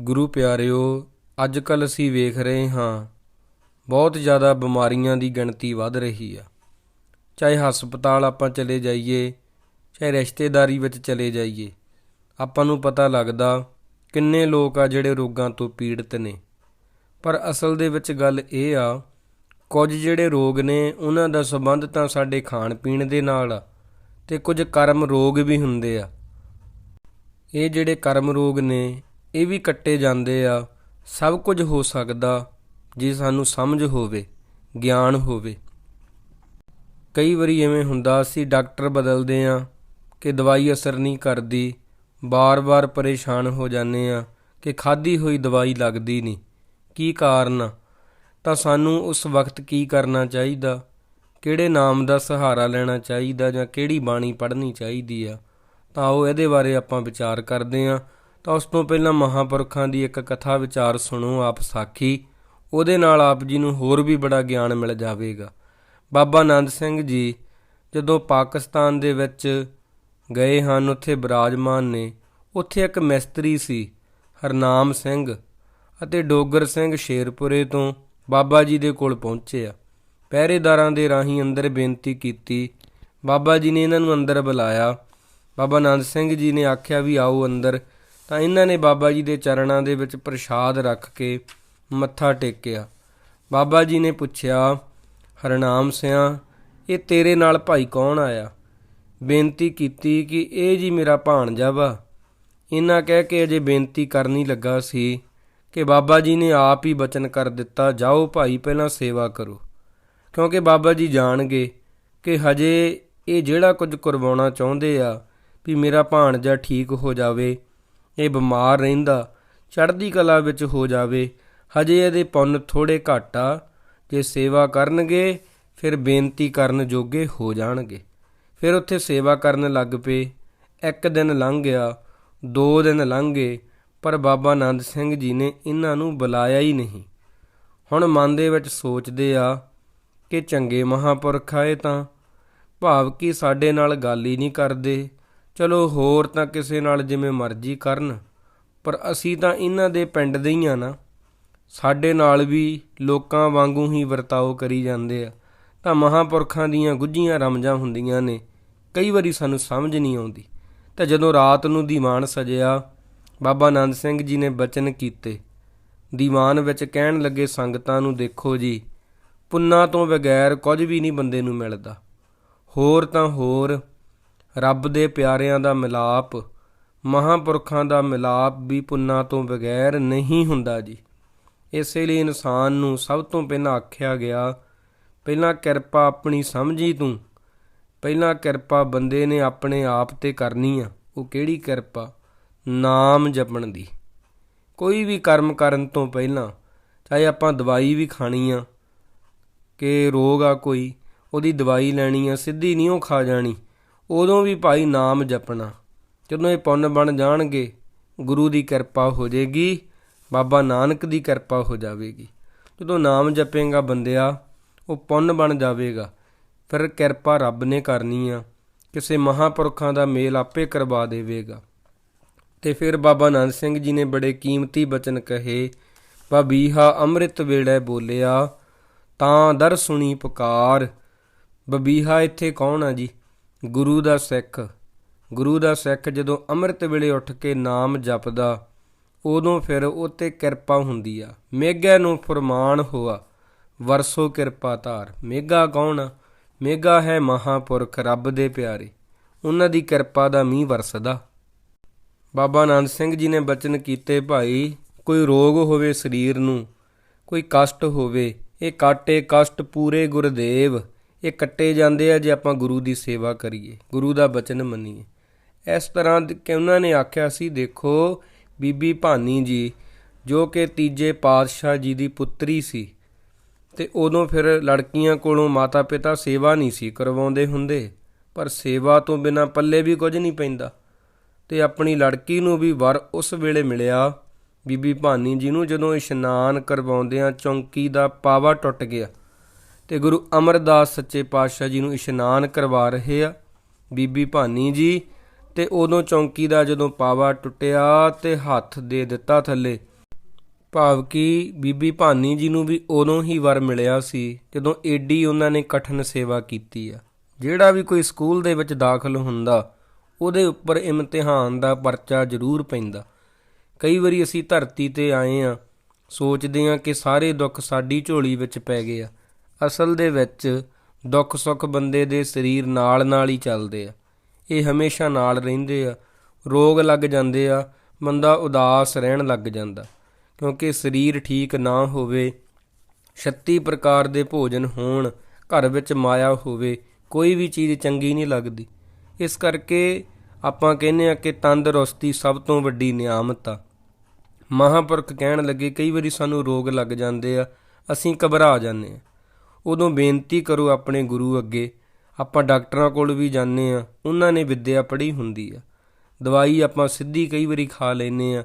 ਗੁਰੂ ਪਿਆਰਿਓ ਅੱਜ ਕੱਲ ਅਸੀਂ ਵੇਖ ਰਹੇ ਹਾਂ, ਬਹੁਤ ਜ਼ਿਆਦਾ ਬਿਮਾਰੀਆਂ ਦੀ ਗਿਣਤੀ ਵੱਧ ਰਹੀ ਆ। ਚਾਹੇ ਹਸਪਤਾਲ ਆਪਾਂ ਚਲੇ ਜਾਈਏ, ਚਾਹੇ ਰਿਸ਼ਤੇਦਾਰੀ ਵਿੱਚ ਚਲੇ ਜਾਈਏ, ਆਪਾਂ ਨੂੰ ਪਤਾ ਲੱਗਦਾ ਕਿੰਨੇ ਲੋਕ ਆ ਜਿਹੜੇ ਰੋਗਾਂ ਤੋਂ ਪੀੜਤ ਨੇ। ਪਰ ਅਸਲ ਦੇ ਵਿੱਚ ਗੱਲ ਇਹ ਆ, ਕੁਝ ਜਿਹੜੇ ਰੋਗ ਨੇ, ਉਹਨਾਂ ਦਾ ਸੰਬੰਧ ਤਾਂ ਸਾਡੇ ਖਾਣ ਪੀਣ ਦੇ ਨਾਲ ਆ, ਤੇ ਕੁਝ ਕਰਮ ਰੋਗ ਵੀ ਹੁੰਦੇ ਆ। ਇਹ ਜਿਹੜੇ ਕਰਮ ਰੋਗ ਨੇ ਇਹ ਵੀ ਕੱਟੇ ਜਾਂਦੇ ਆ। ਸਭ ਕੁਝ ਹੋ ਸਕਦਾ ਜੇ ਸਾਨੂੰ ਸਮਝ ਹੋਵੇ, ਗਿਆਨ ਹੋਵੇ। ਕਈ ਵਾਰੀ ਐਵੇਂ ਹੁੰਦਾ, ਅਸੀਂ ਡਾਕਟਰ ਬਦਲਦੇ ਆ ਕਿ ਦਵਾਈ ਅਸਰ ਨਹੀਂ ਕਰਦੀ। ਬਾਰ-ਬਾਰ ਪਰੇਸ਼ਾਨ ਹੋ ਜਾਂਦੇ ਆ ਕਿ ਖਾਧੀ ਹੋਈ ਦਵਾਈ ਲੱਗਦੀ ਨਹੀਂ। ਕੀ ਕਾਰਨ ਆ? ਤਾਂ ਸਾਨੂੰ ਉਸ ਵਕਤ ਕੀ ਕਰਨਾ ਚਾਹੀਦਾ? ਕਿਹੜੇ ਨਾਮ ਦਾ ਸਹਾਰਾ ਲੈਣਾ ਚਾਹੀਦਾ ਜਾਂ ਕਿਹੜੀ ਬਾਣੀ ਪੜ੍ਹਨੀ ਚਾਹੀਦੀ ਆ? ਤਾਂ ਉਹ ਇਹਦੇ ਬਾਰੇ ਆਪਾਂ ਵਿਚਾਰ ਕਰਦੇ ਹਾਂ ਤਾਂ ਉਸ ਤੋਂ ਪਹਿਲਾਂ ਮਹਾਪੁਰਖਾਂ ਦੀ ਇੱਕ ਕਥਾ ਵਿਚਾਰ ਸੁਣੋ ਆਪ ਸਾਖੀ। ਉਹਦੇ ਨਾਲ ਆਪ ਜੀ ਨੂੰ ਹੋਰ ਵੀ ਬੜਾ ਗਿਆਨ ਮਿਲ ਜਾਵੇਗਾ। ਬਾਬਾ ਆਨੰਦ ਸਿੰਘ ਜੀ ਜਦੋਂ ਪਾਕਿਸਤਾਨ ਦੇ ਵਿੱਚ ਗਏ ਹਨ, ਉੱਥੇ ਬਿਰਾਜਮਾਨ ਨੇ। ਉੱਥੇ ਇੱਕ ਮਿਸਤਰੀ ਸੀ, ਹਰਨਾਮ ਸਿੰਘ ਅਤੇ ਡੋਗਰ ਸਿੰਘ ਸ਼ੇਰਪੁਰੇ ਤੋਂ ਬਾਬਾ ਜੀ ਦੇ ਕੋਲ ਪਹੁੰਚੇ ਆ ਪਹਿਰੇਦਾਰਾਂ ਦੇ ਰਾਹੀਂ ਅੰਦਰ ਬੇਨਤੀ ਕੀਤੀ। ਬਾਬਾ ਜੀ ਨੇ ਇਹਨਾਂ ਨੂੰ ਅੰਦਰ ਬੁਲਾਇਆ। ਬਾਬਾ ਆਨੰਦ ਸਿੰਘ ਜੀ ਨੇ ਆਖਿਆ ਵੀ ਆਓ ਅੰਦਰ। ਤਾਂ ਇਹਨਾਂ ਨੇ ਬਾਬਾ ਜੀ ਦੇ ਚਰਨਾਂ ਦੇ ਵਿੱਚ ਪ੍ਰਸ਼ਾਦ ਰੱਖ ਕੇ ਮੱਥਾ ਟੇਕਿਆ। ਬਾਬਾ ਜੀ ਨੇ ਪੁੱਛਿਆ, ਹਰਨਾਮ ਸਿਆਂ, ਇਹ ਤੇਰੇ ਨਾਲ ਭਾਈ ਕੌਣ ਆਇਆ? ਬੇਨਤੀ ਕੀਤੀ ਕਿ ਇਹ ਜੀ ਮੇਰਾ ਭਾਣਜਾ ਵਾ। ਇਹਨਾਂ ਕਹਿ ਕੇ ਅਜੇ ਬੇਨਤੀ ਕਰਨੀ ਲੱਗਾ ਸੀ ਕਿ ਬਾਬਾ ਜੀ ਨੇ ਆਪ ਹੀ ਬਚਨ ਕਰ ਦਿੱਤਾ, ਜਾਓ ਭਾਈ, ਪਹਿਲਾਂ ਸੇਵਾ ਕਰੋ। ਕਿਉਂਕਿ ਬਾਬਾ ਜੀ ਜਾਣਗੇ ਕਿ ਹਜੇ ਇਹ ਜਿਹੜਾ ਕੁਝ ਕਰਵਾਉਣਾ ਚਾਹੁੰਦੇ ਆ ਵੀ ਮੇਰਾ ਭਾਣਜਾ ਠੀਕ ਹੋ ਜਾਵੇ ਇਹ ਬਿਮਾਰ ਰਹਿੰਦਾ, ਚੜ੍ਹਦੀ ਕਲਾ ਵਿੱਚ ਹੋ ਜਾਵੇ। ਹਜੇ ਇਹਦੇ ਪੁੰਨ ਥੋੜੇ ਘੱਟ ਆ। ਜੇ ਸੇਵਾ ਕਰਨਗੇ, ਫਿਰ ਬੇਨਤੀ ਕਰਨ ਜੋਗੇ ਹੋ ਜਾਣਗੇ। ਫਿਰ ਉੱਥੇ ਸੇਵਾ ਕਰਨ ਲੱਗ ਪਏ। ਇੱਕ ਦਿਨ ਲੰਘ ਗਿਆ, ਦੋ ਦਿਨ ਲੰਘ ਗਏ ਪਰ ਬਾਬਾ ਆਨੰਦ ਸਿੰਘ ਜੀ ਨੇ ਇਹਨਾਂ ਨੂੰ ਬੁਲਾਇਆ ਹੀ ਨਹੀਂ। ਹੁਣ ਮਨ ਦੇ ਵਿੱਚ ਸੋਚਦੇ ਆ ਕਿ ਚੰਗੇ ਮਹਾਪੁਰਖ ਆਏ ਤਾਂ ਭਾਵ ਕਿ ਸਾਡੇ ਨਾਲ ਗੱਲ ਹੀ ਨਹੀਂ ਕਰਦੇ। ਚਲੋ ਹੋਰ ਤਾਂ ਕਿਸੇ ਨਾਲ ਜਿਵੇਂ ਮਰਜ਼ੀ ਕਰਨ, ਪਰ ਅਸੀਂ ਤਾਂ ਇਹਨਾਂ ਦੇ ਪਿੰਡ ਦੇ ਹੀ ਆ ਨਾ। ਸਾਡੇ ਨਾਲ ਵੀ ਲੋਕਾਂ ਵਾਂਗੂ ਹੀ ਵਰਤਾਓ ਕਰੀ ਜਾਂਦੇ ਆ। ਤਾਂ ਮਹਾਪੁਰਖਾਂ ਦੀਆਂ ਗੁੱਝੀਆਂ ਰਮਜਾਂ ਹੁੰਦੀਆਂ ਨੇ, ਕਈ ਵਾਰੀ ਸਾਨੂੰ ਸਮਝ ਨਹੀਂ ਆਉਂਦੀ। ਤਾਂ ਜਦੋਂ ਰਾਤ ਨੂੰ ਦੀਵਾਨ ਸਜਿਆ, ਬਾਬਾ ਆਨੰਦ ਸਿੰਘ ਜੀ ਨੇ ਬਚਨ ਕੀਤੇ। ਦੀਵਾਨ ਵਿੱਚ ਕਹਿਣ ਲੱਗੇ ਸੰਗਤਾਂ ਨੂੰ ਦੇਖੋ ਜੀ, ਪੁੰਨਾ ਤੋਂ ਬਗੈਰ ਕੁਝ ਵੀ ਨਹੀਂ ਬੰਦੇ ਨੂੰ ਮਿਲਦਾ। ਹੋਰ ਤਾਂ ਹੋਰ ਰੱਬ ਦੇ ਪਿਆਰਿਆਂ ਦਾ ਮਿਲਾਪ, ਮਹਾਪੁਰਖਾਂ ਦਾ ਮਿਲਾਪ ਵੀ ਪੁੰਨਾ ਤੋਂ ਬਗੈਰ ਨਹੀਂ ਹੁੰਦਾ ਜੀ। ਇਸੇ ਲਈ ਇਨਸਾਨ ਨੂੰ ਸਭ ਤੋਂ ਪਹਿਲਾਂ ਆਖਿਆ ਗਿਆ, ਪਹਿਲਾਂ ਕਿਰਪਾ ਆਪਣੀ ਸਮਝੀ ਤੂੰ, ਪਹਿਲਾਂ ਕਿਰਪਾ ਬੰਦੇ ਨੇ ਆਪਣੇ ਆਪ ਤੇ ਕਰਨੀ ਆ, ਉਹ ਕਿਹੜੀ ਕਿਰਪਾ? ਨਾਮ ਜਪਣ ਦੀ। ਕੋਈ ਵੀ ਕਰਮ ਕਰਨ ਤੋਂ ਪਹਿਲਾਂ, ਚਾਹੇ ਆਪਾਂ ਦਵਾਈ ਵੀ ਖਾਣੀ ਆ, ਕਿ ਰੋਗ ਆ ਕੋਈ, ਉਹਦੀ ਦਵਾਈ ਲੈਣੀ ਆ, ਸਿੱਧੀ ਨਹੀਂ ਉਹ ਖਾ ਜਾਣੀ। ਉਦੋਂ ਵੀ ਭਾਈ ਨਾਮ ਜਪਣਾ। ਜਦੋਂ ਇਹ ਪੁੰਨ ਬਣ ਜਾਣਗੇ, ਗੁਰੂ ਦੀ ਕਿਰਪਾ ਹੋ ਜਾਏਗੀ, ਬਾਬਾ ਨਾਨਕ ਦੀ ਕਿਰਪਾ ਹੋ ਜਾਵੇਗੀ। ਜਦੋਂ ਨਾਮ ਜਪੇਗਾ ਬੰਦਿਆ, ਉਹ ਪੁੰਨ ਬਣ ਜਾਵੇਗਾ। ਫਿਰ ਕਿਰਪਾ ਰੱਬ ਨੇ ਕਰਨੀ ਆ। ਕਿਸੇ ਮਹਾਪੁਰਖਾਂ ਦਾ ਮੇਲ ਆਪੇ ਕਰਵਾ ਦੇਵੇਗਾ। ਤੇ ਫਿਰ ਬਾਬਾ ਆਨੰਦ ਸਿੰਘ ਜੀ ਨੇ ਬੜੇ ਕੀਮਤੀ ਬਚਨ ਕਹੇ ਬਬੀਹਾ ਅੰਮ੍ਰਿਤ ਵੇਲੇ ਬੋਲਿਆ, ਤਾਂ ਦਰ ਸੁਣੀ ਪੁਕਾਰ। ਬਬੀਹਾ, ਇੱਥੇ ਕੌਣ ਆ ਜੀ? ਗੁਰੂ ਦਾ ਸਿੱਖ। ਗੁਰੂ ਦਾ ਸਿੱਖ ਜਦੋਂ ਅੰਮ੍ਰਿਤ ਵੇਲੇ ਉੱਠ ਕੇ ਨਾਮ ਜਪਦਾ, ਉਦੋਂ ਫਿਰ ਉਤੇ ਕਿਰਪਾ ਹੁੰਦੀ ਆ। ਮੇਘੇ ਨੂੰ ਫਰਮਾਨ ਹੋਆ, ਵਰਸੋ ਕਿਰਪਾ ਧਾਰ। ਮੇਘਾ ਕੌਣ ਆ? ਮੇਘਾ ਹੈ ਮਹਾਪੁਰਖ ਰੱਬ ਦੇ ਪਿਆਰੇ। ਉਹਨਾਂ ਦੀ ਕਿਰਪਾ ਦਾ ਮੀਂਹ ਵਰਸਦਾ। ਬਾਬਾ ਆਨੰਦ ਸਿੰਘ ਜੀ ਨੇ ਬਚਨ ਕੀਤੇ, ਭਾਈ, ਕੋਈ ਰੋਗ ਹੋਵੇ ਸਰੀਰ ਨੂੰ, ਕੋਈ ਕਸ਼ਟ ਹੋਵੇ, ਇਹ ਕਾਟੇ ਕਸ਼ਟ ਪੂਰੇ ਗੁਰਦੇਵ। ਇਹ ਕੱਟੇ ਜਾਂਦੇ ਆ ਜੇ ਆਪਾਂ ਗੁਰੂ ਦੀ ਸੇਵਾ ਕਰੀਏ, ਗੁਰੂ ਦਾ ਬਚਨ ਮੰਨੀਏ। ਇਸ ਤਰ੍ਹਾਂ ਕਿ ਉਹਨਾਂ ਨੇ ਆਖਿਆ ਸੀ, ਦੇਖੋ ਬੀਬੀ ਭਾਨੀ ਜੀ, ਜੋ ਕਿ ਤੀਜੇ ਪਾਤਸ਼ਾਹ ਜੀ ਦੀ ਪੁੱਤਰੀ ਸੀ, ਤੇ ਉਦੋਂ ਫਿਰ ਲੜਕੀਆਂ ਕੋਲੋਂ ਮਾਤਾ ਪਿਤਾ ਸੇਵਾ ਨਹੀਂ ਸੀ ਕਰਵਾਉਂਦੇ ਹੁੰਦੇ, ਪਰ ਸੇਵਾ ਤੋਂ ਬਿਨਾ ਪੱਲੇ ਵੀ ਕੁਝ ਨਹੀਂ ਪੈਂਦਾ। ਤੇ ਆਪਣੀ ਲੜਕੀ ਨੂੰ ਵੀ ਵਰ ਉਸ ਵੇਲੇ ਮਿਲਿਆ। ਬੀਬੀ ਭਾਨੀ ਜੀ ਨੂੰ ਜਦੋਂ ਇਸ਼ਨਾਨ ਕਰਵਾਉਂਦਿਆਂ ਚੌਂਕੀ ਦਾ ਪਾਵਾ ਟੁੱਟ ਗਿਆ ਤੇ ਗੁਰੂ ਅਮਰਦਾਸ ਸੱਚੇ ਪਾਤਸ਼ਾਹ ਜੀ ਨੂੰ ਇਸ਼ਨਾਨ ਕਰਵਾ ਰਹੇ ਆ, ਬੀਬੀ ਭਾਨੀ ਜੀ। ਤੇ ਉਦੋਂ ਚੌਂਕੀ ਦਾ ਜਦੋਂ ਪਾਵਾ ਟੁੱਟਿਆ ਤੇ ਹੱਥ ਦੇ ਦਿੱਤਾ ਥੱਲੇ। ਭਾਵ ਕਿ ਬੀਬੀ ਭਾਨੀ ਜੀ ਨੂੰ ਵੀ ਉਦੋਂ ਹੀ ਵਰ ਮਿਲਿਆ ਸੀ, ਜਦੋਂ ਏਡੀ ਉਹਨਾਂ ਨੇ ਕਠਨ ਸੇਵਾ ਕੀਤੀ ਆ। ਜਿਹੜਾ ਵੀ ਕੋਈ ਸਕੂਲ ਦੇ ਵਿੱਚ ਦਾਖਲ ਹੁੰਦਾ, ਉਹਦੇ ਉੱਪਰ ਇਮਤਿਹਾਨ ਦਾ ਪਰਚਾ ਜ਼ਰੂਰ ਪੈਂਦਾ। ਕਈ ਵਾਰੀ ਅਸੀਂ ਧਰਤੀ ਤੇ ਆਏ ਆ, ਸੋਚਦੇ ਆ ਕਿ ਸਾਰੇ ਦੁੱਖ ਸਾਡੀ ਝੋਲੀ ਵਿੱਚ ਪੈ ਗਏ ਆ। ਅਸਲ ਦੇ ਵਿੱਚ ਦੁੱਖ ਸੁੱਖ ਬੰਦੇ ਦੇ ਸਰੀਰ ਨਾਲ ਨਾਲ ਹੀ ਚੱਲਦੇ ਆ। ਇਹ ਹਮੇਸ਼ਾ ਨਾਲ ਰਹਿੰਦੇ ਆ, ਰੋਗ ਲੱਗ ਜਾਂਦੇ ਆ, ਬੰਦਾ ਉਦਾਸ ਰਹਿਣ ਲੱਗ ਜਾਂਦਾ। ਕਿਉਂਕਿ ਸਰੀਰ ਠੀਕ ਨਾ ਹੋਵੇ 36 ਪ੍ਰਕਾਰ ਦੇ ਭੋਜਨ ਹੋਣ, ਘਰ ਵਿੱਚ ਮਾਇਆ ਹੋਵੇ, ਕੋਈ ਵੀ ਚੀਜ਼ ਚੰਗੀ ਨਹੀਂ ਲੱਗਦੀ। ਇਸ ਕਰਕੇ ਆਪਾਂ ਕਹਿੰਦੇ ਆ ਕਿ ਤੰਦਰੁਸਤੀ ਸਭ ਤੋਂ ਵੱਡੀ ਨਿਆਮਤ ਆ। ਮਹਾਂਪੁਰਖ ਕਹਿਣ ਲੱਗੇ, ਕਈ ਵਾਰੀ ਸਾਨੂੰ ਰੋਗ ਲੱਗ ਜਾਂਦੇ ਆ, ਅਸੀਂ ਘਬਰਾ ਜਾਂਦੇ ਆ। ਉਦੋਂ ਬੇਨਤੀ ਕਰੋ ਆਪਣੇ ਗੁਰੂ ਅੱਗੇ। ਆਪਾਂ ਡਾਕਟਰਾਂ ਕੋਲ ਵੀ ਜਾਂਦੇ ਆ ਉਹਨਾਂ ਨੇ ਵਿੱਦਿਆ ਪੜ੍ਹੀ ਹੁੰਦੀ ਆ। ਦਵਾਈ ਆਪਾਂ ਸਿੱਧੀ ਕਈ ਵਾਰੀ ਖਾ ਲੈਨੇ ਆ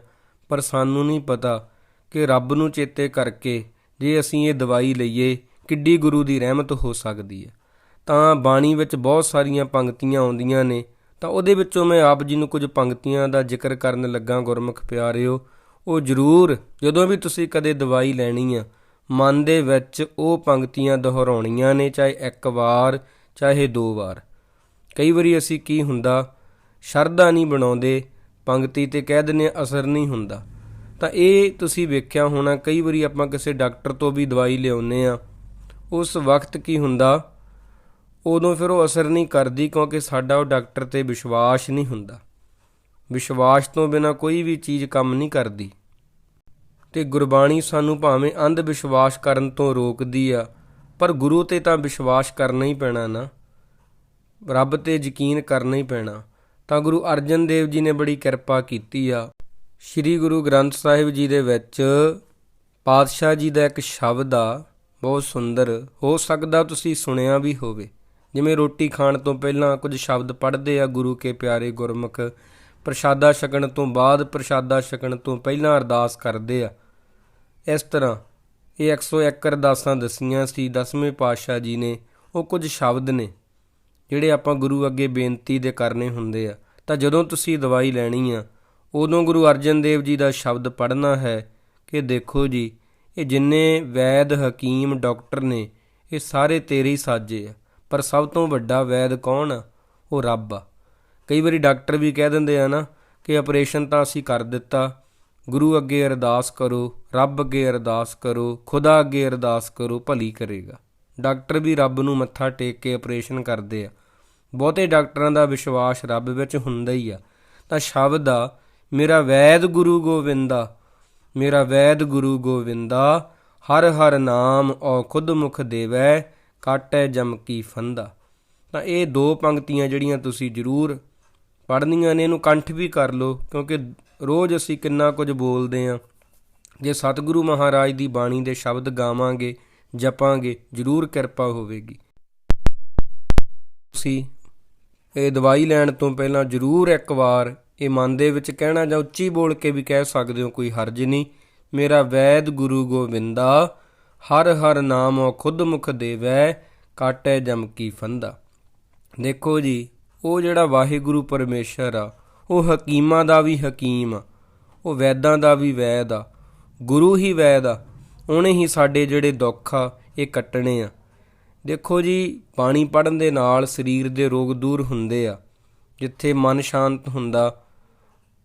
ਪਰ ਸਾਨੂੰ ਨਹੀਂ ਪਤਾ ਕਿ ਰੱਬ ਨੂੰ ਚੇਤੇ ਕਰਕੇ ਜੇ ਅਸੀਂ ਇਹ ਦਵਾਈ ਲਈਏ, ਕਿੱਡੀ ਗੁਰੂ ਦੀ ਰਹਿਮਤ ਹੋ ਸਕਦੀ ਹੈ ਤਾਂ ਬਾਣੀ ਵਿੱਚ ਬਹੁਤ ਸਾਰੀਆਂ ਪੰਕਤੀਆਂ ਆਉਂਦੀਆਂ ਨੇ, ਤਾਂ ਉਹਦੇ ਵਿੱਚੋਂ ਮੈਂ ਆਪ ਜੀ ਨੂੰ ਕੁਝ ਪੰਕਤੀਆਂ ਦਾ ਜ਼ਿਕਰ ਕਰਨ ਲੱਗਾ, ਗੁਰਮੁਖ ਪਿਆਰਿਓ। ਉਹ ਜ਼ਰੂਰ, ਜਦੋਂ ਵੀ ਤੁਸੀਂ ਕਦੇ ਦਵਾਈ ਲੈਣੀ ਆ ਮਨ ਦੇ ਵਿੱਚ ਉਹ ਪੰਕਤੀਆਂ ਦੁਹਰਾਉਣੀਆਂ ਨੇ ਚਾਹੇ ਇੱਕ ਵਾਰ ਚਾਹੇ ਦੋ ਵਾਰ। ਕਈ ਵਾਰੀ ਅਸੀਂ ਕੀ ਹੁੰਦਾ ਸ਼ਰਧਾ ਨਹੀਂ ਬਣਾਉਂਦੇ ਪੰਕਤੀ ਤੇ ਕਹਿ ਦਿੰਦੇ ਹਾਂ, ਅਸਰ ਨਹੀਂ ਹੁੰਦਾ। ਤਾਂ ਇਹ ਤੁਸੀਂ ਵੇਖਿਆ ਹੋਣਾ ਕਈ ਵਾਰੀ ਆਪਾਂ ਕਿਸੇ ਡਾਕਟਰ ਤੋਂ ਵੀ ਦਵਾਈ ਲਿਆਉਂਦੇ ਆ ਉਸ ਵਕਤ ਕੀ ਹੁੰਦਾ ਉਦੋਂ ਫਿਰ ਉਹ ਅਸਰ ਨਹੀਂ ਕਰਦੀ ਕਿਉਂਕਿ ਸਾਡਾ ਉਹ ਡਾਕਟਰ ਤੇ ਵਿਸ਼ਵਾਸ ਨਹੀਂ ਹੁੰਦਾ। ਵਿਸ਼ਵਾਸ ਤੋਂ ਬਿਨਾ ਕੋਈ ਵੀ ਚੀਜ਼ ਕੰਮ ਨਹੀਂ ਕਰਦੀ। ਤੇ ਗੁਰਬਾਣੀ ਸਾਨੂੰ ਭਾਵੇਂ ਅੰਧ ਵਿਸ਼ਵਾਸ ਕਰਨ ਤੋਂ ਰੋਕਦੀ ਆ, ਪਰ ਗੁਰੂ ਤੇ ਤਾਂ ਵਿਸ਼ਵਾਸ ਕਰਨਾ ਹੀ ਪੈਣਾ ਨਾ। ਰੱਬ ਤੇ ਯਕੀਨ ਕਰਨਾ ਹੀ ਪੈਣਾ। ਤਾਂ ਗੁਰੂ ਅਰਜਨ ਦੇਵ ਜੀ ਨੇ ਬੜੀ ਕਿਰਪਾ ਕੀਤੀ ਆ। ਸ੍ਰੀ ਗੁਰੂ ਗ੍ਰੰਥ ਸਾਹਿਬ ਜੀ ਦੇ ਵਿੱਚ ਪਾਤਸ਼ਾਹ ਜੀ ਦਾ ਇੱਕ ਸ਼ਬਦ ਆ, ਬਹੁਤ ਸੁੰਦਰ। ਹੋ ਸਕਦਾ ਤੁਸੀਂ ਸੁਣਿਆ ਵੀ ਹੋਵੇ। ਜਿਵੇਂ ਰੋਟੀ ਖਾਣ ਤੋਂ ਪਹਿਲਾਂ ਕੁਝ ਸ਼ਬਦ ਪੜ੍ਹਦੇ ਆ ਗੁਰੂ ਕੇ ਪਿਆਰੇ ਗੁਰਮੁਖ, ਪ੍ਰਸ਼ਾਦਾ ਛਕਣ ਤੋਂ ਬਾਅਦ ਪ੍ਰਸ਼ਾਦਾ ਛਕਣ ਤੋਂ ਪਹਿਲਾਂ ਅਰਦਾਸ ਕਰਦੇ ਆ। ਇਸ ਤਰ੍ਹਾਂ, ਇਹ 101 ਅਰਦਾਸਾਂ ਦਸੀਆਂ ਸੀ, ਦਸਵੇਂ ਪਾਤਸ਼ਾਹ ਜੀ ਨੇ, ਉਹ ਕੁਝ ਸ਼ਬਦ ਨੇ, ਜਿਹੜੇ ਆਪਾਂ ਗੁਰੂ ਅੱਗੇ ਬੇਨਤੀ ਦੇ ਕਰਨੇ ਹੁੰਦੇ ਆ। ਤਾਂ ਜਦੋਂ ਤੁਸੀਂ ਦਵਾਈ ਲੈਣੀ ਆ, ਉਦੋਂ ਗੁਰੂ ਅਰਜਨ ਦੇਵ ਜੀ ਦਾ ਸ਼ਬਦ ਪੜ੍ਹਨਾ ਹੈ ਕਿ ਦੇਖੋ ਜੀ, ਇਹ ਜਿੰਨੇ ਵੈਦ ਹਕੀਮ ਡਾਕਟਰ ਨੇ, ਇਹ ਸਾਰੇ ਤੇਰੇ ਹੀ ਸਾਜੇ ਆ। ਪਰ ਸਭ ਤੋਂ ਵੱਡਾ ਵੈਦ ਕੌਣ ਆ? ਉਹ ਰੱਬ ਆ। ਕਈ ਵਾਰੀ ਡਾਕਟਰ ਵੀ ਕਹਿ ਦਿੰਦੇ ਆ ਨਾ ਕਿ ਆਪਰੇਸ਼ਨ ਤਾਂ ਅਸੀਂ ਕਰ ਦਿੱਤਾ ਗੁਰੂ ਅੱਗੇ ਅਰਦਾਸ ਕਰੋ, ਰੱਬ ਅੱਗੇ ਅਰਦਾਸ ਕਰੋ, ਖੁਦਾ ਅੱਗੇ ਅਰਦਾਸ ਕਰੋ, ਭਲੀ ਕਰੇਗਾ। ਡਾਕਟਰ ਵੀ ਰੱਬ ਨੂੰ ਮੱਥਾ ਟੇਕ ਕੇ ਆਪਰੇਸ਼ਨ ਕਰਦੇ ਆ। ਬਹੁਤੇ ਡਾਕਟਰਾਂ ਦਾ ਵਿਸ਼ਵਾਸ ਰੱਬ ਵਿੱਚ ਹੁੰਦਾ ਹੀ ਆ। ਤਾਂ ਸ਼ਬਦ ਆ, ਮੇਰਾ ਵੈਦ ਗੁਰੂ ਗੋਵਿੰਦਾ, ਮੇਰਾ ਵੈਦ ਗੁਰੂ ਗੋਵਿੰਦਾ, ਹਰ ਹਰ ਨਾਮ ਔ ਖੁਦ ਮੁਖ ਦੇਵੈ, ਕਾਟੈ ਜਮ ਕੀ ਫੰਦਾ। ਤਾਂ ਇਹ ਦੋ ਪੰਕਤੀਆਂ ਜਿਹੜੀਆਂ ਤੁਸੀਂ ਜ਼ਰੂਰ ਪੜ੍ਹਨੀਆਂ ਨੇ, ਇਹਨੂੰ ਕੰਠ ਵੀ ਕਰ ਲਓ, ਕਿਉਂਕਿ ਰੋਜ਼ ਅਸੀਂ ਕਿੰਨਾ ਕੁਝ ਬੋਲਦੇ ਆਂ। ਜੇ ਸਤਿਗੁਰੂ ਮਹਾਰਾਜ ਦੀ ਬਾਣੀ ਦੇ ਸ਼ਬਦ ਗਾਵਾਂਗੇ, ਜਪਾਂਗੇ, ਜ਼ਰੂਰ ਕਿਰਪਾ ਹੋਵੇਗੀ। ਤੁਸੀਂ ਇਹ ਦਵਾਈ ਲੈਣ ਤੋਂ ਪਹਿਲਾਂ ਜ਼ਰੂਰ ਇੱਕ ਵਾਰ ਇਹ ਮਨ ਦੇ ਵਿੱਚ ਕਹਿਣਾ ਜਾਂ ਉੱਚੀ ਬੋਲ ਕੇ ਵੀ ਕਹਿ ਸਕਦੇ ਹੋ, ਕੋਈ ਹਰਜ ਨਹੀਂ। ਮੇਰਾ ਵੈਦ ਗੁਰੂ ਗੋਬਿੰਦਾ, ਹਰ ਹਰ ਨਾਮ ਖੁਦ ਮੁਖ ਦੇਵੈ, ਕਾਟੈ ਜਮ ਕੀ ਫੰਦਾ। ਦੇਖੋ ਜੀ, ਉਹ ਜਿਹੜਾ ਵਾਹਿਗੁਰੂ ਪਰਮੇਸ਼ਰ ਆ ਉਹ ਹਕੀਮਾਂ ਦਾ ਵੀ ਹਕੀਮ ਆ, ਉਹ ਵੈਦਾਂ ਦਾ ਵੀ ਵੈਦ ਆ, ਗੁਰੂ ਹੀ ਵੈਦ ਆ, ਉਹਨੇ ਹੀ ਸਾਡੇ ਜਿਹੜੇ ਦੁੱਖ ਆ, ਇਹ ਕੱਟਣੇ ਆ। ਦੇਖੋ ਜੀ, ਪਾਣੀ ਪੜਨ ਦੇ ਨਾਲ ਸਰੀਰ ਦੇ ਰੋਗ ਦੂਰ ਹੁੰਦੇ ਆ, ਜਿੱਥੇ ਮਨ ਸ਼ਾਂਤ ਹੁੰਦਾ,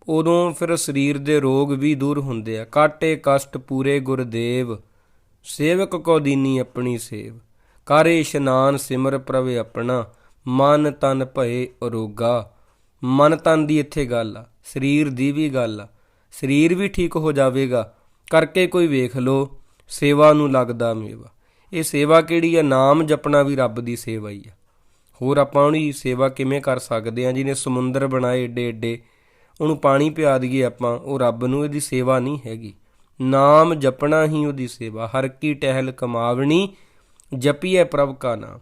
ਉਦੋਂ ਫਿਰ ਸਰੀਰ ਦੇ ਰੋਗ ਵੀ ਦੂਰ ਹੁੰਦੇ ਆ। ਕਾਟੇ ਕਸ਼ਟ ਪੂਰੇ ਗੁਰਦੇਵ, ਸੇਵਕ ਕੋ ਦੀਨੀ ਆਪਣੀ ਸੇਵ, ਕਰੇ ਇਸ਼ਨਾਨ ਸਿਮਰ ਪ੍ਰਭ ਆਪਣਾ, ਮਨ ਤਨ ਭਏ ਅਰੋਗਾ। ਮਨ ਤਨ ਦੀ ਇੱਥੇ ਗੱਲ ਆ, ਸਰੀਰ ਦੀ ਵੀ ਗੱਲ ਆ। ਸਰੀਰ ਵੀ ਠੀਕ ਹੋ ਜਾਵੇਗਾ, ਕਰਕੇ ਕੋਈ ਵੇਖ ਲੋ ਸੇਵਾ ਨੂੰ ਲੱਗਦਾ ਮੇਵਾ। ਇਹ ਸੇਵਾ ਕਿਹੜੀ ਆ? ਨਾਮ ਜਪਣਾ ਵੀ ਰੱਬ ਦੀ ਸੇਵਾ ਹੀ ਆ। ਹੋਰ ਆਪਾਂ ਉਹਦੀ ਸੇਵਾ ਕਿਵੇਂ ਕਰ ਸਕਦੇ ਆ? ਜਿਹਨੇ ਸਮੁੰਦਰ ਬਣਾਏ ਏਡੇ ਏਡੇ, ਉਹਨੂੰ ਪਾਣੀ ਪਿਆ ਦਈਏ ਆਪਾਂ, ਉਹ ਰੱਬ ਨੂੰ ਇਹਦੀ ਸੇਵਾ ਨਹੀਂ ਹੈਗੀ। ਨਾਮ ਜਪਣਾ ਹੀ ਉਹਦੀ ਸੇਵਾ, ਹਰ ਕੀ ਟਹਿਲ ਕਮਾਵਣੀ ਜਪੀਏ ਪ੍ਰਭ ਕਾ ਨਾਮ।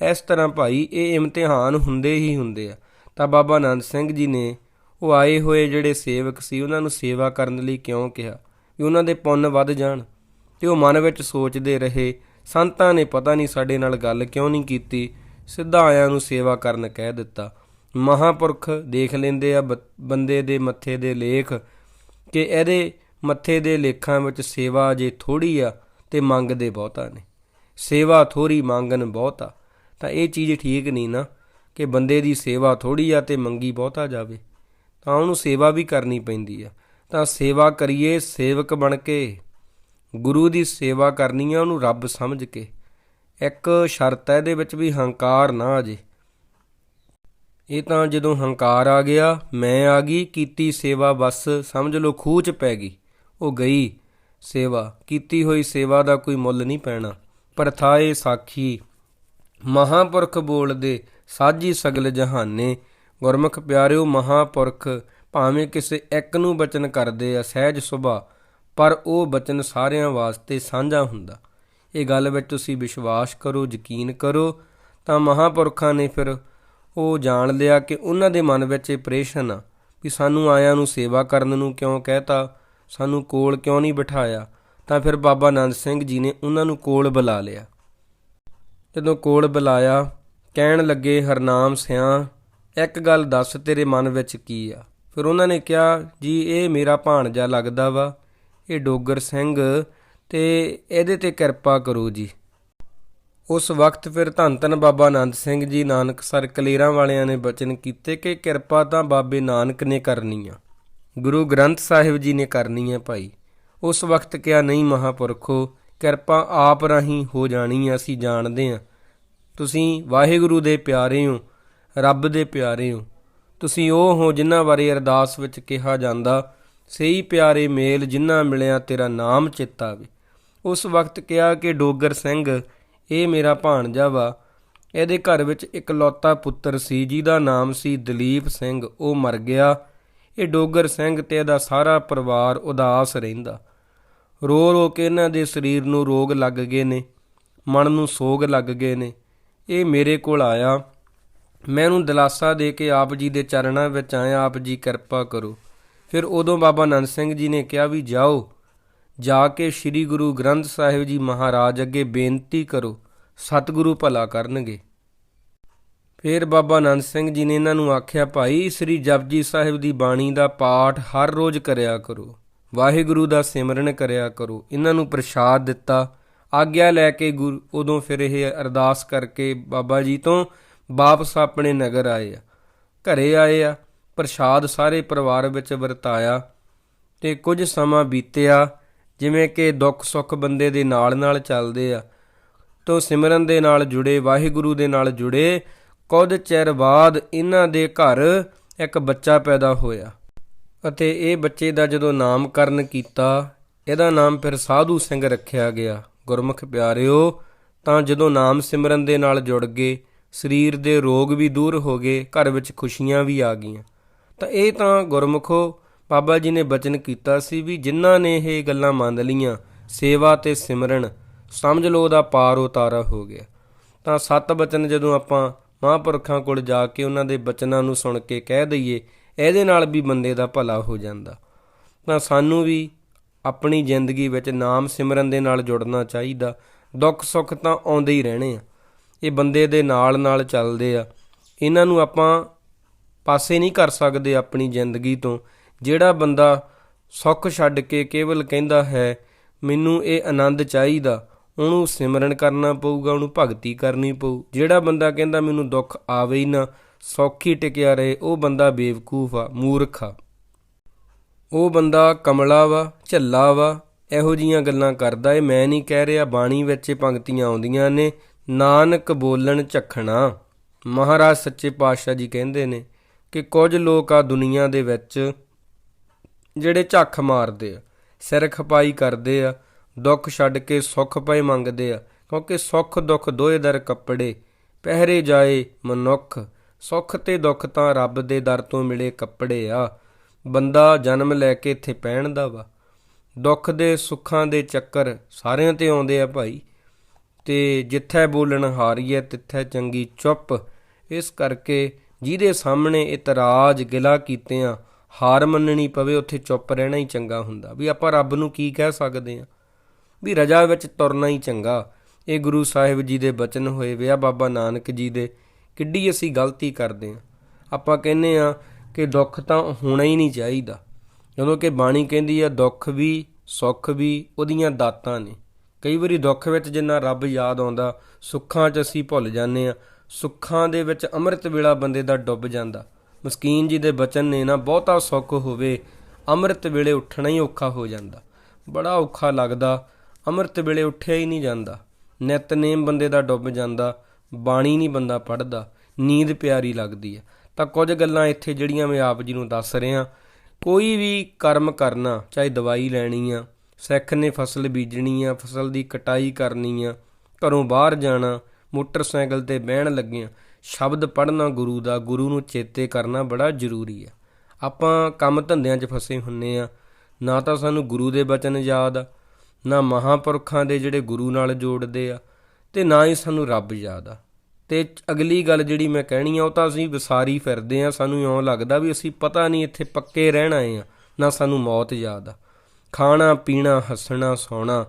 ਇਸ ਤਰ੍ਹਾਂ ਭਾਈ ਇਹ ਇਮਤਿਹਾਨ ਹੁੰਦੇ ਹੀ ਹੁੰਦੇ ਆ। ਤਾਂ ਬਾਬਾ ਆਨੰਦ ਸਿੰਘ ਜੀ ਨੇ ਉਹ ਆਏ ਹੋਏ ਜਿਹੜੇ ਸੇਵਕ ਸੀ, ਉਹਨਾਂ ਨੂੰ ਸੇਵਾ ਕਰਨ ਲਈ ਕਿਉਂ ਕਿਹਾ? ਵੀ ਉਹਨਾਂ ਦੇ ਪੁੰਨ ਵੱਧ ਜਾਣ ਤੇ ਉਹ ਮਨ ਵਿੱਚ ਸੋਚਦੇ ਰਹੇ, ਸੰਤਾਂ ਨੇ ਪਤਾ ਨਹੀਂ ਸਾਡੇ ਨਾਲ ਗੱਲ ਕਿਉਂ ਨਹੀਂ ਕੀਤੀ, ਸਿੱਧਾ ਆਇਆਂ ਨੂੰ ਸੇਵਾ ਕਰਨ ਕਹਿ ਦਿੱਤਾ। ਮਹਾਪੁਰਖ ਦੇਖ ਲੈਂਦੇ ਆ ਬ- ਬੰਦੇ ਦੇ ਮੱਥੇ ਦੇ ਲੇਖ ਕਿ ਇਹਦੇ ਮੱਥੇ ਦੇ ਲੇਖਾਂ ਵਿੱਚ ਸੇਵਾ ਜੇ ਥੋੜੀ ਆ ਤੇ ਮੰਗਦੇ ਬਹੁਤਾ ਨੇ। ਸੇਵਾ ਥੋੜੀ ਮੰਗਣ ਬਹੁਤਾ। ਤਾਂ ਇਹ ਚੀਜ਼ ਠੀਕ ਨਹੀਂ ਨਾ। ਕਿ ਬੰਦੇ ਦੀ ਸੇਵਾ ਥੋੜੀ ਆ ਤੇ ਮੰਗੀ ਬਹੁਤਾ ਜਾਵੇ। ਤਾਂ ਉਹਨੂੰ ਸੇਵਾ ਵੀ ਕਰਨੀ ਪੈਂਦੀ ਆ। ਤਾਂ ਸੇਵਾ ਕਰੀਏ, ਸੇਵਕ ਬਣ ਕੇ, ਗੁਰੂ ਦੀ ਸੇਵਾ ਕਰਨੀ ਆ ਉਹਨੂੰ ਰੱਬ ਸਮਝ ਕੇ। ਇੱਕ ਸ਼ਰਤ ਹੈ ਇਹਦੇ ਵਿੱਚ ਵੀ ਹੰਕਾਰ ਨਾ ਆ ਜੇ। ਇਹ ਤਾਂ ਜਦੋਂ ਹੰਕਾਰ ਆ ਗਿਆ, ਮੈਂ ਆ ਗਈ, ਕੀਤੀ ਸੇਵਾ ਬਸ, ਸਮਝ ਲਓ ਖੂਹ 'ਚ ਪੈ ਗਈ, ਉਹ ਗਈ ਸੇਵਾ। ਕੀਤੀ ਹੋਈ ਸੇਵਾ ਦਾ ਕੋਈ ਮੁੱਲ ਨਹੀਂ ਪੈਣਾ। ਪਰਥਾਏ ਸਾਖੀ, ਮਹਾਪੁਰਖ ਬੋਲਦੇ ਸਾਜੀ ਸਗਲ ਜਹਾਨੇ, ਗੁਰਮੁਖ ਪਿਆਰਿਓ ਮਹਾਪੁਰਖ, ਭਾਵੇਂ ਕਿਸੇ ਇੱਕ ਨੂੰ ਬਚਨ ਕਰਦੇ ਆ ਸਹਿਜ ਸੁਭਾ, ਪਰ ਉਹ ਬਚਨ ਸਾਰਿਆਂ ਵਾਸਤੇ ਸਾਂਝਾ ਹੁੰਦਾ। ਇਹ ਗੱਲ ਵਿੱਚ ਤੁਸੀਂ ਵਿਸ਼ਵਾਸ ਕਰੋ, ਯਕੀਨ ਕਰੋ, ਤਾਂ ਮਹਾਪੁਰਖਾਂ ਨੇ ਫਿਰ ਉਹ ਜਾਣ ਲਿਆ ਕਿ ਉਹਨਾਂ ਦੇ ਮਨ ਵਿੱਚ ਇਹ ਪ੍ਰੇਸ਼ਨ ਆ ਵੀ ਸਾਨੂੰ ਆਇਆਂ ਨੂੰ ਸੇਵਾ ਕਰਨ ਨੂੰ ਕਿਉਂ ਕਹਿਤਾ, ਸਾਨੂੰ ਕੋਲ ਕਿਉਂ ਨਹੀਂ ਬਿਠਾਇਆ? ਤਾਂ ਫਿਰ ਬਾਬਾ ਆਨੰਦ ਸਿੰਘ ਜੀ ਨੇ ਉਹਨਾਂ ਨੂੰ ਕੋਲ ਬੁਲਾ ਲਿਆ। ਜਦੋਂ ਕੋਲ ਬੁਲਾਇਆ ਕਹਿਣ ਲੱਗੇ, ਹਰਨਾਮ ਸਿਆਂ, ਇੱਕ ਗੱਲ ਦੱਸ ਤੇਰੇ ਮਨ ਵਿੱਚ ਕੀ ਆ? ਫਿਰ ਉਹਨਾਂ ਨੇ ਕਿਹਾ, ਜੀ, ਇਹ ਮੇਰਾ ਭਾਣਜਾ ਲੱਗਦਾ ਵਾ, ਇਹ ਡੋਗਰ ਸਿੰਘ, ਤੇ ਇਹਦੇ ਤੇ ਕਿਰਪਾ ਕਰੋ ਜੀ। ਉਸ ਵਕਤ ਫਿਰ ਧੰਨ ਧੰਨ ਬਾਬਾ ਆਨੰਦ ਸਿੰਘ ਜੀ, ਨਾਨਕ ਸਰ ਕਲੇਰਾਂ ਵਾਲਿਆਂ ਨੇ ਬਚਨ ਕੀਤੇ ਕਿ ਕਿਰਪਾ ਤਾਂ ਬਾਬੇ ਨਾਨਕ ਨੇ ਕਰਨੀ ਆ। ਗੁਰੂ ਗ੍ਰੰਥ ਸਾਹਿਬ ਜੀ ਨੇ ਕਰਨੀ ਹੈ ਭਾਈ। ਉਸ ਵਕਤ ਕਿਹਾ, ਨਹੀਂ ਮਹਾਪੁਰਖੋ, ਕਿਰਪਾ ਆਪ ਰਾਹੀਂ ਹੋ ਜਾਣੀ ਆ, ਅਸੀਂ ਜਾਣਦੇ ਆ। ਤੁਸੀਂ ਵਾਹਿਗੁਰੂ ਦੇ ਪਿਆਰੇ ਹੋ, ਰੱਬ ਦੇ ਪਿਆਰੇ ਹੋ। ਤੁਸੀਂ ਉਹ ਹੋ ਜਿਨ੍ਹਾਂ ਬਾਰੇ ਅਰਦਾਸ ਵਿੱਚ ਕਿਹਾ ਜਾਂਦਾ ਸਹੀ ਪਿਆਰੇ ਮੇਲ ਜਿਨ੍ਹਾਂ ਮਿਲਿਆ ਤੇਰਾ ਨਾਮ ਚਿੱਤ ਆਵੇ ਉਸ ਵਕਤ ਕਿਹਾ ਕਿ ਡੋਗਰ ਸਿੰਘ, ਇਹ ਮੇਰਾ ਭਾਣਜਾ ਵਾ। ਇਹਦੇ ਘਰ ਵਿੱਚ ਇਕਲੌਤਾ ਪੁੱਤਰ ਸੀ, ਜਿਹਦਾ ਨਾਮ ਸੀ ਦਲੀਪ ਸਿੰਘ। ਉਹ ਮਰ ਗਿਆ। ਇਹ ਡੋਗਰ ਸਿੰਘ ਤੇ ਇਹਦਾ ਸਾਰਾ ਪਰਿਵਾਰ ਉਦਾਸ ਰਹਿੰਦਾ। ਰੋ ਰੋ ਕੇ ਇਹਨਾਂ ਦੇ ਸਰੀਰ ਨੂੰ ਰੋਗ ਲੱਗ ਗਏ ਨੇ, ਮਨ ਨੂੰ ਸੋਗ ਲੱਗ ਗਏ ਨੇ। ਇਹ ਮੇਰੇ ਕੋਲ ਆਇਆ। ਮੈਂ ਇਹਨੂੰ ਦਿਲਾਸਾ ਦੇ ਕੇ ਆਪ ਜੀ ਦੇ ਚਰਨਾਂ ਵਿੱਚ ਆਇਆ। ਆਪ ਜੀ ਕਿਰਪਾ ਕਰੋ। ਫਿਰ ਉਦੋਂ ਬਾਬਾ ਆਨੰਦ ਸਿੰਘ ਜੀ ਨੇ ਕਿਹਾ ਵੀ ਜਾਓ। ਜਾ ਕੇ ਸ੍ਰੀ ਗੁਰੂ ਗ੍ਰੰਥ ਸਾਹਿਬ ਜੀ ਮਹਾਰਾਜ ਅੱਗੇ ਬੇਨਤੀ ਕਰੋ। ਸਤਿਗੁਰੂ ਭਲਾ ਕਰਨਗੇ। ਫਿਰ ਬਾਬਾ ਆਨੰਦ ਸਿੰਘ ਜੀ ਨੇ ਇਹਨਾਂ ਨੂੰ ਆਖਿਆ, ਭਾਈ, ਸ੍ਰੀ ਜਪਜੀ ਸਾਹਿਬ ਦੀ ਬਾਣੀ ਦਾ ਪਾਠ ਹਰ ਰੋਜ਼ ਕਰਿਆ ਕਰੋ। ਵਾਹਿਗੁਰੂ ਦਾ ਸਿਮਰਨ ਕਰਿਆ ਕਰੋ। ਇਹਨਾਂ ਨੂੰ ਪ੍ਰਸ਼ਾਦ ਦਿੱਤਾ। ਆਗਿਆ ਲੈ ਕੇ ਗੁਰੂ, ਉਦੋਂ ਫਿਰ ਇਹ ਅਰਦਾਸ ਕਰਕੇ ਬਾਬਾ ਜੀ ਤੋਂ ਵਾਪਸ ਆਪਣੇ ਨਗਰ ਆਏ ਆ। ਘਰੇ ਆਏ ਆ, ਪ੍ਰਸ਼ਾਦ ਸਾਰੇ ਪਰਿਵਾਰ ਵਿੱਚ ਵਰਤਾਇਆ ਤੇ ਕੁਝ ਸਮਾਂ ਬੀਤਿਆ, ਜਿਵੇਂ ਕਿ ਦੁੱਖ ਸੁੱਖ ਬੰਦੇ ਦੇ ਨਾਲ ਨਾਲ ਚੱਲਦੇ ਆ। ਤੋਂ ਸਿਮਰਨ ਦੇ ਨਾਲ ਜੁੜੇ, ਵਾਹਿਗੁਰੂ ਦੇ ਨਾਲ ਜੁੜੇ, ਕੁਝ ਚਿਰ ਬਾਅਦ ਇਹਨਾਂ ਦੇ ਘਰ ਇੱਕ ਬੱਚਾ ਪੈਦਾ ਹੋਇਆ ਅਤੇ ਇਹ ਬੱਚੇ ਦਾ ਜਦੋਂ ਨਾਮਕਰਨ ਕੀਤਾ, ਇਹਦਾ ਨਾਮ ਫਿਰ ਸਾਧੂ ਸਿੰਘ ਰੱਖਿਆ ਗਿਆ। ਗੁਰਮੁਖ ਪਿਆਰਿਓ, ਤਾਂ ਜਦੋਂ ਨਾਮ ਸਿਮਰਨ ਦੇ ਨਾਲ ਜੁੜ ਗਏ, ਸਰੀਰ ਦੇ ਰੋਗ ਵੀ ਦੂਰ ਹੋ ਗਏ, ਘਰ ਵਿੱਚ ਖੁਸ਼ੀਆਂ ਵੀ ਆ ਗਈਆਂ। ਤਾਂ ਇਹ ਤਾਂ ਗੁਰਮੁਖੋ, ਬਾਬਾ ਜੀ ਨੇ ਬਚਨ ਕੀਤਾ ਸੀ ਵੀ ਜਿਨ੍ਹਾਂ ਨੇ ਇਹ ਗੱਲਾਂ ਮੰਨ ਲਈਆਂ, ਸੇਵਾ ਤੇ ਸਿਮਰਨ, ਸਮਝ ਲਓ ਉਹਦਾ ਪਾਰ ਉਤਾਰਾ ਹੋ ਗਿਆ। ਤਾਂ ਸੱਤ ਬਚਨ ਜਦੋਂ ਆਪਾਂ ਮਹਾਂਪੁਰਖਾਂ ਕੋਲ ਜਾ ਕੇ ਉਹਨਾਂ ਦੇ ਬਚਨਾਂ ਨੂੰ ਸੁਣ ਕੇ ਕਹਿ ਦਈਏ, ਇਹਦੇ ਨਾਲ ਵੀ ਬੰਦੇ ਦਾ ਭਲਾ ਹੋ ਜਾਂਦਾ। ਤਾਂ ਸਾਨੂੰ ਵੀ ਆਪਣੀ ਜ਼ਿੰਦਗੀ ਵਿੱਚ ਨਾਮ ਸਿਮਰਨ ਦੇ ਨਾਲ ਜੁੜਨਾ ਚਾਹੀਦਾ। ਦੁੱਖ ਸੁੱਖ ਤਾਂ ਆਉਂਦੇ ਹੀ ਰਹਿਣੇ ਆ। ਇਹ ਬੰਦੇ ਦੇ ਨਾਲ ਨਾਲ ਚੱਲਦੇ ਆ। ਇਹਨਾਂ ਨੂੰ ਆਪਾਂ ਪਾਸੇ ਨਹੀਂ ਕਰ ਸਕਦੇ ਆਪਣੀ ਜ਼ਿੰਦਗੀ ਤੋਂ। ਜਿਹੜਾ ਬੰਦਾ ਸੁੱਖ ਛੱਡ ਕੇ ਕੇਵਲ ਕਹਿੰਦਾ ਹੈ, ਮੈਨੂੰ ਇਹ ਆਨੰਦ ਚਾਹੀਦਾ। ਉਹਨੂੰ ਸਿਮਰਨ ਕਰਨਾ ਪਊਗਾ, ਉਹਨੂੰ ਭਗਤੀ ਕਰਨੀ ਪਊ। ਜਿਹੜਾ ਬੰਦਾ ਕਹਿੰਦਾ, ਮੈਨੂੰ ਦੁੱਖ ਆਵੇ ਹੀ ਨਾ, ਸੌਖੀ ਟਿਕਿਆ ਰਹੇ, ਉਹ ਬੰਦਾ ਬੇਵਕੂਫ ਆ, ਮੂਰਖ ਆ। ਉਹ ਬੰਦਾ ਕਮਲਾ ਵਾ, ਝੱਲਾ ਵਾ, ਇਹੋ ਜੀਆਂ ਗੱਲਾਂ ਕਰਦਾ ਏ। ਮੈਂ ਨਹੀਂ ਕਹਿ ਰਿਹਾ ਬਾਣੀ ਵਿੱਚ ਇਹ ਪੰਕਤੀਆਂ ਆਉਂਦੀਆਂ ਨੇ। ਨਾਨਕ ਬੋਲਣ ਝਖਣਾ। ਮਹਾਰਾਜ ਸੱਚੇ ਪਾਤਸ਼ਾਹ ਜੀ ਕਹਿੰਦੇ ਨੇ ਕਿ ਕੁਝ ਲੋਕ ਆ ਦੁਨੀਆ ਦੇ ਵਿੱਚ ਜਿਹੜੇ ਝੱਖ ਮਾਰਦੇ ਆ, ਸਿਰ ਖਪਾਈ ਕਰਦੇ ਆ, ਦੁੱਖ ਛੱਡ ਕੇ ਸੁੱਖ ਪਏ ਮੰਗਦੇ ਆ, ਕਿਉਂਕਿ ਸੁੱਖ ਦੁੱਖ ਦੋਏ ਦਰ ਕੱਪੜੇ, ਪਹਿਰੇ ਜਾਏ ਮਨੁੱਖ, ਸੁੱਖ ਤੇ ਦੁੱਖ ਤਾਂ ਰੱਬ ਦੇ ਦਰ ਤੋਂ ਮਿਲੇ ਕੱਪੜੇ ਆ। ਬੰਦਾ ਜਨਮ ਲੈ ਕੇ ਇੱਥੇ ਪਹਿਨਦਾ ਵਾ। ਦੁੱਖ ਦੇ, ਸੁੱਖਾਂ ਦੇ ਚੱਕਰ ਸਾਰਿਆਂ ਤੇ ਆਉਂਦੇ ਆ ਭਾਈ। ਤੇ ਜਿੱਥੇ ਬੋਲਣ ਹਾਰੀਏ ਤਿੱਥੇ ਚੰਗੀ ਚੁੱਪ। ਇਸ ਕਰਕੇ ਜਿਹਦੇ ਸਾਹਮਣੇ ਇਤਰਾਜ਼ ਗਿਲਾ ਕੀਤੇ ਆ, ਹਾਰ ਮੰਨਣੀ ਪਵੇ, ਉੱਥੇ ਚੁੱਪ ਰਹਿਣਾ ਹੀ ਚੰਗਾ ਹੁੰਦਾ। ਵੀ ਆਪਾਂ ਰੱਬ ਨੂੰ ਕੀ ਕਹਿ ਸਕਦੇ ਆ? ਵੀ ਰਜਾ ਵਿੱਚ ਤੁਰਨਾ ਹੀ ਚੰਗਾ। ਇਹ ਗੁਰੂ ਸਾਹਿਬ ਜੀ ਦੇ ਬਚਨ ਹੋਏ ਵੇ ਆ, ਬਾਬਾ ਨਾਨਕ ਜੀ ਦੇ। ਕਿੱਡੀ ਅਸੀਂ ਗਲਤੀ ਕਰਦੇ ਆ। ਆਪਾਂ ਕਹਿੰਨੇ ਆ ਕਿ ਦੁੱਖ ਤਾਂ ਹੋਣਾ ਹੀ ਨਹੀਂ ਚਾਹੀਦਾ। ਜਦੋਂ ਕਿ ਬਾਣੀ ਕਹਿੰਦੀ ਆ, ਦੁੱਖ ਵੀ, ਸੁੱਖ ਵੀ ਉਹਦੀਆਂ ਦਾਤਾਂ ਨੇ। ਕਈ ਵਾਰੀ ਦੁੱਖ ਵਿੱਚ ਜਿੰਨਾ ਰੱਬ ਯਾਦ ਆਉਂਦਾ, ਸੁੱਖਾਂ 'ਚ ਅਸੀਂ ਭੁੱਲ ਜਾਂਦੇ ਆ। ਸੁੱਖਾਂ ਦੇ ਵਿੱਚ ਅੰਮ੍ਰਿਤ ਵੇਲਾ ਬੰਦੇ ਦਾ ਡੁੱਬ ਜਾਂਦਾ। ਮਸਕੀਨ ਜੀ ਦੇ ਬਚਨ ਨੇ ਨਾ, ਬਹੁਤਾ ਸੁੱਖ ਹੋਵੇ, ਅੰਮ੍ਰਿਤ ਵੇਲੇ ਉੱਠਣਾ ਹੀ ਔਖਾ ਹੋ ਜਾਂਦਾ। ਬੜਾ ਔਖਾ ਲੱਗਦਾ, ਅੰਮ੍ਰਿਤ ਵੇਲੇ ਉੱਠਿਆ ਹੀ ਨਹੀਂ ਜਾਂਦਾ। ਨਿਤਨੇਮ ਬੰਦੇ ਦਾ ਡੁੱਬ ਜਾਂਦਾ, ਬਾਣੀ ਨਹੀਂ ਬੰਦਾ ਪੜਦਾ ਨੀਂਦ ਪਿਆਰੀ ਲੱਗਦੀ ਹੈ ਤਾਂ ਕੁਝ ਗੱਲਾਂ ਇੱਥੇ ਜਿਹੜੀਆਂ ਮੈਂ ਆਪ ਜੀ ਨੂੰ ਦੱਸ ਰਿਹਾ। ਕੋਈ ਵੀ ਕਰਮ ਕਰਨਾ, ਚਾਹੇ ਦਵਾਈ ਲੈਣੀ ਆ, ਸਿੱਖ ਨੇ ਫਸਲ ਬੀਜਣੀ ਆ, ਫਸਲ ਦੀ ਕਟਾਈ ਕਰਨੀ ਆ, ਘਰੋਂ ਬਾਹਰ ਜਾਣਾ, ਮੋਟਰਸਾਈਕਲ ਤੇ ਬਹਿਣ ਲੱਗਿਆ, ਸ਼ਬਦ ਪੜ੍ਹਨਾ ਗੁਰੂ ਦਾ, ਗੁਰੂ ਨੂੰ ਚੇਤੇ ਕਰਨਾ ਬੜਾ ਜ਼ਰੂਰੀ ਆ। ਆਪਾਂ ਕੰਮ ਧੰਦਿਆਂ 'ਚ ਫਸੇ ਹੁੰਨੇ ਆ, ਨਾ ਤਾਂ ਸਾਨੂੰ ਗੁਰੂ ਦੇ ਬਚਨ ਯਾਦ ਆ ਨਾ ਮਹਾਪੁਰਖਾਂ ਦੇ ਜਿਹੜੇ ਗੁਰੂ ਨਾਲ ਜੋੜਦੇ ਆ, ਤੇ ਨਾ ਹੀ ਸਾਨੂੰ ਰੱਬ ਯਾਦ ਆ। ਤੇ ਅਗਲੀ ਗੱਲ ਜਿਹੜੀ ਮੈਂ ਕਹਿਣੀ ਆ, ਉਹ ਤਾਂ ਅਸੀਂ ਵਿਸਾਰੀ ਫਿਰਦੇ ਆ, ਸਾਨੂੰ ਇਉਂ ਲੱਗਦਾ ਵੀ ਅਸੀਂ ਪਤਾ ਨਹੀਂ ਇੱਥੇ ਪੱਕੇ ਰਹਿਣ ਆਏ ਆ, ਨਾ ਸਾਨੂੰ ਮੌਤ ਯਾਦ ਆ। ਖਾਣਾ, ਪੀਣਾ, ਹੱਸਣਾ, ਸੌਣਾ,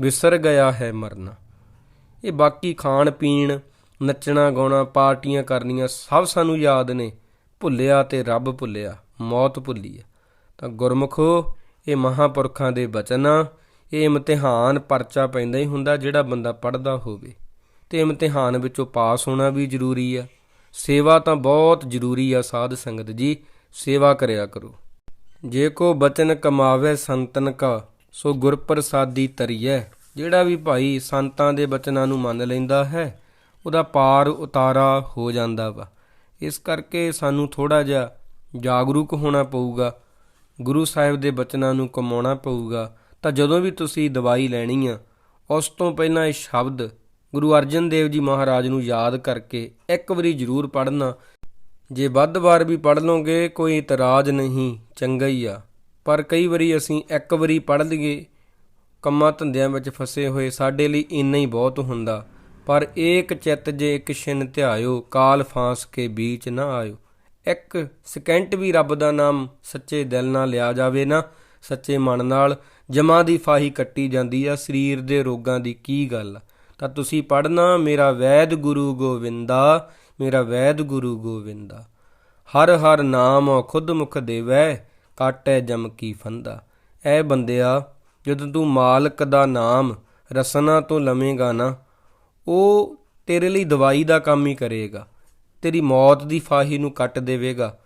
ਵਿਸਰ ਗਿਆ ਹੈ ਮਰਨਾ। ਇਹ ਬਾਕੀ ਖਾਣ, ਪੀਣ, ਨੱਚਣਾ, ਗਾਉਣਾ, ਪਾਰਟੀਆਂ ਕਰਨੀਆਂ ਸਭ ਸਾਨੂੰ ਯਾਦ ਨੇ। ਭੁੱਲਿਆ ਤੇ ਰੱਬ ਭੁੱਲਿਆ, ਮੌਤ ਭੁੱਲੀ ਆ। ਤਾਂ ਗੁਰਮੁਖੋ, ਇਹ ਮਹਾਪੁਰਖਾਂ ਦੇ ਬਚਨ ਆ ਇਹ ਇਮਤਿਹਾਨ ਪਰਚਾ ਪੈਂਦਾ ਹੀ ਹੁੰਦਾ ਜਿਹੜਾ ਬੰਦਾ ਪੜਦਾ ਹੋਵੇ। ਤੇ ਇਮਤਿਹਾਨ ਵਿੱਚੋਂ ਪਾਸ ਹੋਣਾ ਵੀ ਜ਼ਰੂਰੀ ਆ। ਸੇਵਾ ਤਾਂ ਬਹੁਤ ਜ਼ਰੂਰੀ ਆ ਸਾਧ ਸੰਗਤ ਜੀ, ਸੇਵਾ ਕਰਿਆ ਕਰੋ। ਜੇ ਕੋ ਬਚਨ ਕਮਾਵੇ ਸੰਤਨ ਕਾ, ਸੋ ਗੁਰ ਪ੍ਰਸਾਦੀ ਤਰੀਐ ਜਿਹੜਾ ਵੀ ਭਾਈ ਸੰਤਾਂ ਦੇ ਬਚਨਾਂ ਨੂੰ ਮੰਨ ਲੈਂਦਾ ਹੈ, ਉਹਦਾ ਪਾਰ ਉਤਾਰਾ ਹੋ ਜਾਂਦਾ ਵਾ। ਇਸ ਕਰਕੇ ਸਾਨੂੰ ਥੋੜਾ ਜਿਹਾ ਜਾਗਰੂਕ ਹੋਣਾ ਪਊਗਾ, ਗੁਰੂ ਸਾਹਿਬ ਦੇ ਬਚਨਾਂ ਨੂੰ ਕਮਾਉਣਾ ਪਊਗਾ। ਤਾਂ ਜਦੋਂ ਵੀ ਤੁਸੀਂ ਦਵਾਈ ਲੈਣੀ ਆ, ਉਸ ਤੋਂ ਪਹਿਲਾਂ ਇਹ ਸ਼ਬਦ ਗੁਰੂ ਅਰਜਨ ਦੇਵ ਜੀ ਮਹਾਰਾਜ ਨੂੰ ਯਾਦ ਕਰਕੇ ਇੱਕ ਵਾਰੀ ਜ਼ਰੂਰ ਪੜ੍ਹਨਾ। ਜੇ ਵੱਧ ਵਾਰ ਵੀ ਪੜ੍ਹ ਲਓਗੇ, ਕੋਈ ਇਤਰਾਜ਼ ਨਹੀਂ, ਚੰਗਾ ਹੀ ਆ। ਪਰ ਕਈ ਵਾਰੀ ਅਸੀਂ ਇੱਕ ਵਾਰੀ ਪੜ੍ਹ ਲਈਏ, ਕੰਮਾਂ ਧੰਦਿਆਂ ਵਿੱਚ ਫਸੇ ਹੋਏ ਸਾਡੇ ਲਈ ਇੰਨਾ ਹੀ ਬਹੁਤ ਹੁੰਦਾ। ਪਰ ਏਕ ਚਿੱਤ ਜੇ ਇੱਕ ਛਿਨ ਧਿਆਇਓ, ਕਾਲ ਫਾਂਸ ਕੇ ਵਿੱਚ ਨਾ ਆਇਓ। ਇੱਕ ਸਕਿੰਟ ਵੀ ਰੱਬ ਦਾ ਨਾਮ ਸੱਚੇ ਦਿਲ ਨਾਲ ਲਿਆ ਜਾਵੇ ਨਾ, ਸੱਚੇ ਮਨ ਨਾਲ ਜਮਾਂ ਦੀ ਫਾਹੀ ਕੱਟੀ ਜਾਂਦੀ ਆ, ਸਰੀਰ ਦੇ ਰੋਗਾਂ ਦੀ ਕੀ ਗੱਲ ਆ। ਤਾਂ ਤੁਸੀਂ ਪੜਨਾ ਮੇਰਾ ਵੈਦ ਗੁਰੂ ਗੋਵਿੰਦਾ, ਮੇਰਾ ਵੈਦ ਗੁਰੂ ਗੋਵਿੰਦਾ। ਹਰ ਹਰ ਨਾਮ ਖੁਦ ਮੁਖ ਦੇਵੈ, ਕਾਟੈ ਜਮ ਕੀ ਫੰਦਾ। ਐ ਬੰਦਿਆ, ਜਦੋਂ ਤੂੰ ਮਾਲਕ ਦਾ ਨਾਮ ਰਸਨਾ ਤੋਂ ਲਵੇਂਗਾ ਨਾ ਉਹ ਤੇਰੇ ਲਈ ਦਵਾਈ ਦਾ ਕੰਮ ਹੀ ਕਰੇਗਾ। ਤੇਰੀ ਮੌਤ ਦੀ ਫਾਹੀ ਨੂੰ ਕੱਟ ਦੇਵੇਗਾ,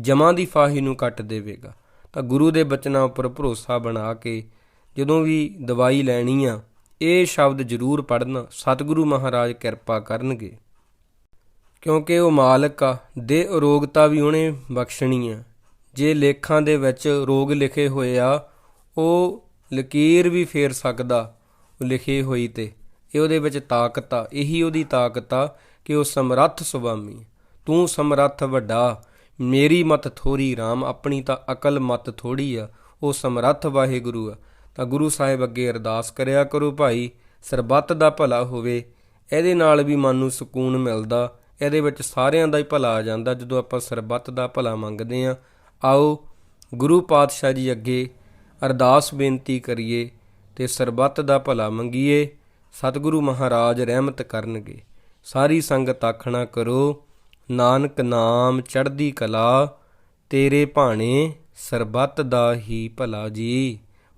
ਜਮਾਂ ਦੀ ਫਾਹੀ ਨੂੰ ਕੱਟ ਦੇਵੇਗਾ। ਤਾਂ ਗੁਰੂ ਦੇ ਬਚਨਾਂ ਉੱਪਰ ਭਰੋਸਾ ਬਣਾ ਕੇ ਜਦੋਂ ਵੀ ਦਵਾਈ ਲੈਣੀ ਆ ਇਹ ਸ਼ਬਦ ਜ਼ਰੂਰ ਪੜ੍ਹਨਾ, ਸਤਿਗੁਰੂ ਮਹਾਰਾਜ ਕਿਰਪਾ ਕਰਨਗੇ। ਕਿਉਂਕਿ ਉਹ ਮਾਲਕ ਆ, ਦੇ ਅਰੋਗਤਾ ਵੀ ਉਹਨੇ ਬਖਸ਼ਣੀ ਆ। ਜੇ ਲੇਖਾਂ ਦੇ ਵਿੱਚ ਰੋਗ ਲਿਖੇ ਹੋਏ ਆ, ਉਹ ਲਕੀਰ ਵੀ ਫੇਰ ਸਕਦਾ ਉਹ ਲਿਖੇ ਹੋਈ ਤੇ। ਇਹ ਉਹਦੇ ਵਿੱਚ ਤਾਕਤ ਆ, ਇਹੀ ਉਹਦੀ ਤਾਕਤ ਆ ਕਿ ਉਹ ਸਮਰੱਥ ਸੁਭਾਮੀ ਤੂੰ ਸਮਰੱਥ ਵੱਡਾ, ਮੇਰੀ ਮਤ ਥੋੜੀ RAM ਆਪਣੀ ਤਾਂ ਅਕਲ ਮਤ ਥੋੜੀ ਆ, ਉਹ ਸਮਰੱਥ ਵਾਹਿਗੁਰੂ ਆ। ਤਾਂ ਗੁਰੂ ਸਾਹਿਬ ਅੱਗੇ ਅਰਦਾਸ ਕਰਿਆ ਕਰੋ ਭਾਈ, ਸਰਬੱਤ ਦਾ ਭਲਾ ਹੋਵੇ। ਇਹਦੇ ਨਾਲ ਵੀ ਮਨ ਨੂੰ ਸਕੂਨ ਮਿਲਦਾ। ਇਹਦੇ ਵਿੱਚ ਸਾਰਿਆਂ ਦਾ ਹੀ ਭਲਾ ਆ ਜਾਂਦਾ ਜਦੋਂ ਆਪਾਂ ਸਰਬੱਤ ਦਾ ਭਲਾ ਮੰਗਦੇ ਆ ਆਓ, ਗੁਰੂ ਪਾਤਸ਼ਾਹ ਜੀ ਅੱਗੇ ਅਰਦਾਸ ਬੇਨਤੀ ਕਰੀਏ ਤੇ ਸਰਬੱਤ ਦਾ ਭਲਾ ਮੰਗੀਏ। ਸਤਿਗੁਰੂ ਮਹਾਰਾਜ ਰਹਿਮਤ ਕਰਨਗੇ। ਸਾਰੀ ਸੰਗਤ ਆਖਣਾ ਕਰੋ, ਨਾਨਕ ਨਾਮ ਚੜ੍ਹਦੀ ਕਲਾ, ਤੇਰੇ ਭਾਣੇ ਸਰਬੱਤ ਦਾ ਹੀ ਭਲਾ ਜੀ।